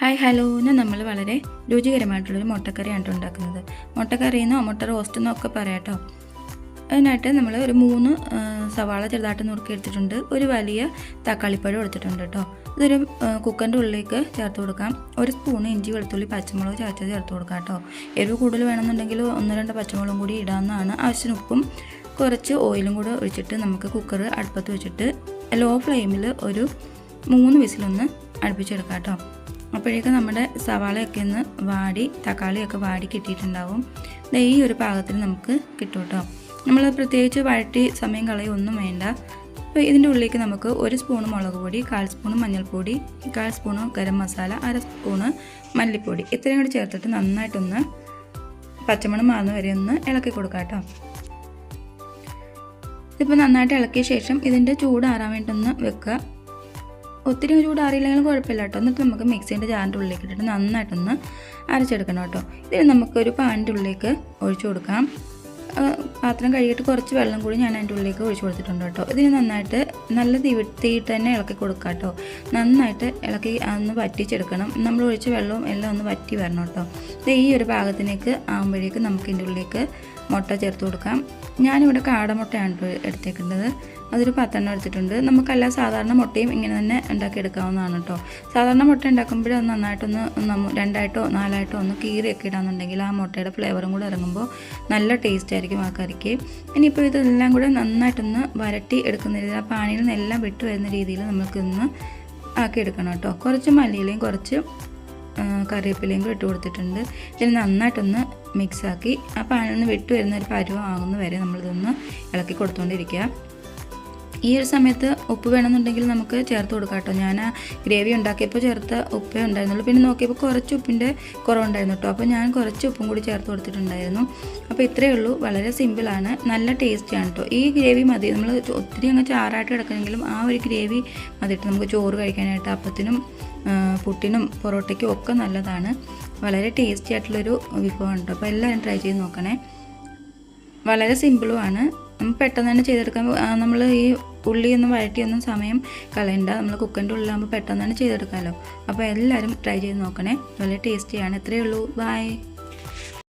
Hi hello. ഇന്ന് നമ്മൾ വളരെ രുചികരമായിട്ടുള്ളൊരു മുട്ടക്കറിയാണ് ഉണ്ടാക്കുന്നത്. മുട്ടക്കറിയെന്നോ മുട്ട റോസ്റ്റ് എന്നോ ഒക്കെ പറയാട്ടോ. അതിനായിട്ട് നമ്മൾ ഒരു മൂന്ന് സവാള ചെറുതായിട്ട് നുറുക്കി എടുത്തിട്ടുണ്ട്. ഒരു വലിയ തക്കാളിപ്പഴം എടുത്തിട്ടുണ്ട് കേട്ടോ. ഇതൊരു കുക്കറിന്റെ ഉള്ളിലേക്ക് ചേർത്ത് കൊടുക്കാം. ഒരു സ്പൂൺ ഇഞ്ചി വെളുത്തുള്ളി പച്ചമുളക് ചേർത്ത് ചേർത്ത് കൊടുക്കാം കേട്ടോ. എരിവ് കൂടുതൽ വേണമെന്നുണ്ടെങ്കിൽ ഒന്ന് രണ്ട് പച്ചമുളകും കൂടി ഇടാവുന്നതാണ്. ആവശ്യത്തിന് ഉപ്പും കുറച്ച് ഓയിലും കൂടെ ഒഴിച്ചിട്ട് നമുക്ക് കുക്കർ അടുപ്പത്ത് വെച്ചിട്ട് ലോ ഫ്ലെയിമിൽ ഒരു മൂന്ന് വിസിലൊന്ന് അടുപ്പിച്ചെടുക്കാം കേട്ടോ. അപ്പോഴേക്കും നമ്മുടെ സവാളയൊക്കെ ഒന്ന് വാടി തക്കാളിയൊക്കെ വാടി കിട്ടിയിട്ടുണ്ടാവും. ഈ ഒരു പാകത്തിന് നമുക്ക് കിട്ടും കേട്ടോ നമ്മൾ പ്രത്യേകിച്ച് വഴറ്റി സമയം കളയൊന്നും വേണ്ട. അപ്പോൾ ഇതിന്റെ ഉള്ളിലേക്ക് നമുക്ക് ഒരു സ്പൂൺ മുളക് പൊടി കാൽ സ്പൂൺ മഞ്ഞൾപ്പൊടി കാൽ സ്പൂണ് ഗരം മസാല അര സ്പൂണ് മല്ലിപ്പൊടി. ഇത്രയും കൂടി ചേർത്തിട്ട് നന്നായിട്ടൊന്ന് പച്ചമണം മാറുന്ന വരെ ഒന്ന് ഇളക്കി കൊടുക്കാം കേട്ടോ ഇതിപ്പോൾ നന്നായിട്ട് ഇളക്കിയ ശേഷം ഇതിന്റെ ചൂടാറാൻ വേണ്ടി ഒന്ന് വെക്കുക. ഒത്തിരി ചൂടാറിയില്ലെങ്കിലും കുഴപ്പമില്ല കേട്ടോ. എന്നിട്ട് നമുക്ക് മിക്സിന്റെ ജാറിന്റെ ഉള്ളിലേക്ക് ഇട്ടിട്ട് നന്നായിട്ടൊന്ന് അരച്ചെടുക്കണം കേട്ടോ. ഇതിന് നമുക്കൊരു പാനിന്റെ ഉള്ളിലേക്ക് ഒഴിച്ചു കൊടുക്കാം. പാത്രം കഴുകിയിട്ട് കുറച്ച് വെള്ളം കൂടി ഞാൻ അതിന്റെ ഉള്ളിലേക്ക് ഒഴിച്ചു കൊടുത്തിട്ടുണ്ട് കേട്ടോ. ഇതിന് നന്നായിട്ട് നല്ല തീയിട്ട് തന്നെ ഇളക്കി കൊടുക്കുക കേട്ടോ. നന്നായിട്ട് ഇളക്കി ഒന്ന് വറ്റിച്ചെടുക്കണം. നമ്മൾ ഒഴിച്ച വെള്ളവും എല്ലാം ഒന്ന് വറ്റി വരണം കേട്ടോ. ഈ ഒരു പാകത്തിലേക്ക് ആകുമ്പോഴേക്ക് നമുക്ക് ഇതിന്റെ ഉള്ളിലേക്ക് മുട്ട ചേർത്ത് കൊടുക്കാം. ഞാനിവിടെ കാടമുട്ടയാണ് എടുത്തേക്കുന്നത്. അതൊരു പത്തെണ്ണം എടുത്തിട്ടുണ്ട്. നമുക്കല്ല സാധാരണ മുട്ടയും ഇങ്ങനെ തന്നെ ഉണ്ടാക്കിയെടുക്കാവുന്നതാണ് കേട്ടോ. സാധാരണ മുട്ട ഉണ്ടാക്കുമ്പോൾ നന്നായിട്ടൊന്ന് രണ്ടായിട്ടോ നാലായിട്ടോ ഒന്ന് കീറിയൊക്കെ ഇടാന്നുണ്ടെങ്കിൽ ആ മുട്ടയുടെ ഫ്ലേവറും കൂടെ ഇറങ്ങുമ്പോൾ നല്ല ടേസ്റ്റ് ആയിരിക്കും ആ കറിക്ക്. ഇനിയിപ്പോൾ ഇതെല്ലാം കൂടെ നന്നായിട്ടൊന്ന് വരട്ടി എടുക്കുന്ന രീതിയിൽ ആ പാനിയിൽ നിന്ന് എല്ലാം വിട്ട് വരുന്ന രീതിയിൽ നമുക്കിന്ന് ആക്കി എടുക്കണം കേട്ടോ. കുറച്ച് മല്ലിയിലയും കുറച്ച് കറിവേപ്പിലയും ഇട്ട് കൊടുത്തിട്ടുണ്ട്. ഇതിന് നന്നായിട്ടൊന്ന് മിക്സാക്കി ആ പാനിൽ നിന്ന് വിട്ട് വരുന്ന ഒരു പരുവം ആകുന്ന വരെ നമ്മളിതൊന്ന് ഇളക്കി കൊടുത്തുകൊണ്ടിരിക്കുക ഈ ഒരു സമയത്ത് ഉപ്പ് വേണമെന്നുണ്ടെങ്കിൽ നമുക്ക് ചേർത്ത് കൊടുക്കാം കേട്ടോ. ഞാൻ ആ ഗ്രേവി ഉണ്ടാക്കിയപ്പോൾ ചേർത്ത ഉപ്പേ ഉണ്ടായിരുന്നുള്ളൂ. പിന്നെ നോക്കിയപ്പോൾ കുറച്ച് ഉപ്പിന്റെ കുറവുണ്ടായിരുന്നു കേട്ടോ. അപ്പോൾ ഞാൻ കുറച്ച് ഉപ്പും കൂടി ചേർത്ത് കൊടുത്തിട്ടുണ്ടായിരുന്നു. അപ്പോൾ ഇത്രയേ ഉള്ളൂ. വളരെ സിമ്പിളാണ് നല്ല ടേസ്റ്റിയാണ് കേട്ടോ. ഈ ഗ്രേവി മതി. നമ്മൾ ഒത്തിരി അങ്ങ് ചാറായിട്ട് കിടക്കണമെങ്കിലും ആ ഒരു ഗ്രേവി മതിട്ട് നമുക്ക് ചോറ് കഴിക്കാനായിട്ട് അപ്പത്തിനും പുട്ടിനും പൊറോട്ടയ്ക്കും ഒക്കെ നല്ലതാണ്. വളരെ ടേസ്റ്റി ആയിട്ടുള്ളൊരു വിഭവമാണ് കേട്ടോ. അപ്പോൾ എല്ലാവരും ട്രൈ ചെയ്ത് നോക്കണേ. വളരെ സിമ്പിളുമാണ് നമുക്ക് പെട്ടെന്ന് തന്നെ ചെയ്തെടുക്കാൻ നമ്മൾ ഈ ഉള്ളിയൊന്നും വഴറ്റിയൊന്നും സമയം കളയണ്ട. നമ്മൾ കുക്കറിന്റെ ഉള്ളിലാകുമ്പോൾ പെട്ടെന്ന് തന്നെ ചെയ്തെടുക്കാമല്ലോ അപ്പോൾ എല്ലാവരും ട്രൈ ചെയ്ത് നോക്കണേ. നല്ല ടേസ്റ്റിയാണ് ഇത്രയേ ഉള്ളൂ. ബൈ